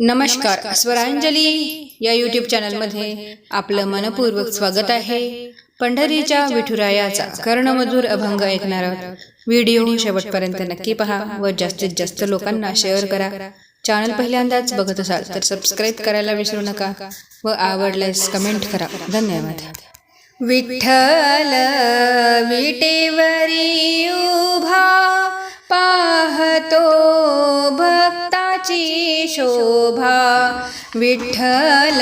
नमस्कार. स्वरांजली या यूट्यूब चॅनलमध्ये आपलं मनपूर्वक स्वागत आहे. पंढरीच्या विठुरायाचा कर्णमधुर अभंग ऐकणार आहोत. व्हिडिओ शेवटपर्यंत नक्की पहा. व जास्तीत जास्त लोकांना शेअर करा. चॅनल पहिल्यांदाच बघत असाल तर सबस्क्राईब करायला विसरू नका. व आवडल्यास कमेंट करा. धन्यवाद. विठ्ठल विटेवरी शोभा। विठ्ठल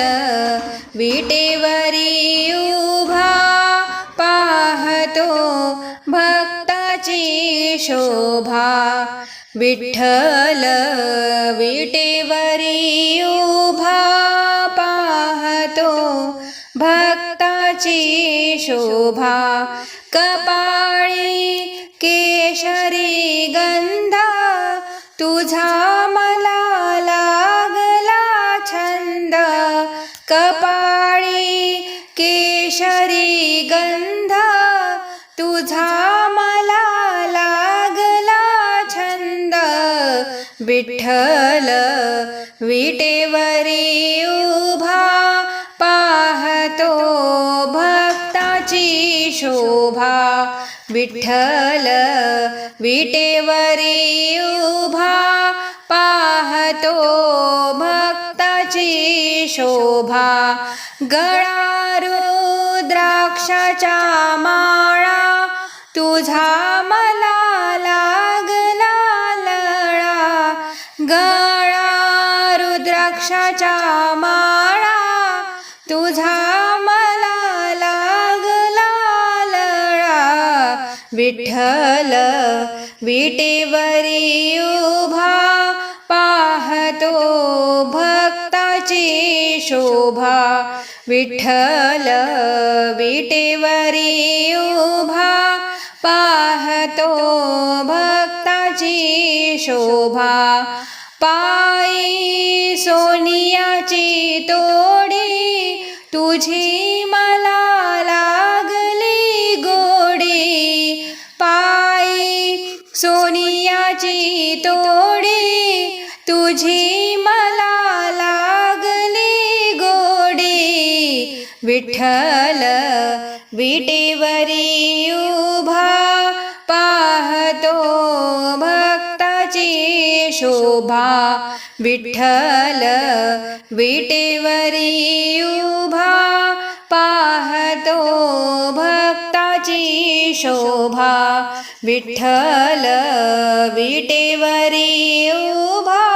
विटेवरी उभा पाहतो भक्ताची शोभा। विठ्ठल विटेवरी उभा पाहतो भक्ताची शोभा। कपाळी केशरी गंधा तुझा केशरी गंध तुझा मला लागला छंद. विठ्ठल विटेवरी उभा पाहतो भक्ताची शोभा. विठ्ठल विटेवरी उभा पाहतो भक्ताची शोभा. गळा द्राक्षाच्या माळा तुझा मला लागला लळा. गळा रुद्राक्षाच्या माळा तुझा मला लागला लळा. विठ्ठल विटेवरी उभा पाहतो भक्ताची शोभा. विठ्ठल विटेवरी उभा पाहतो भक्ताची शोभा. पायी सोनियाची तोडी तुझी मला लागली गोडी. पायी सोनियाची तोडी तुझी मला विठ्ठल विटेवरी उभा पाहतो भक्ताची शोभा. विठ्ठल विटेवरी उभा पाहतो भक्ताची शोभा. विठ्ठल विटेवरी उभा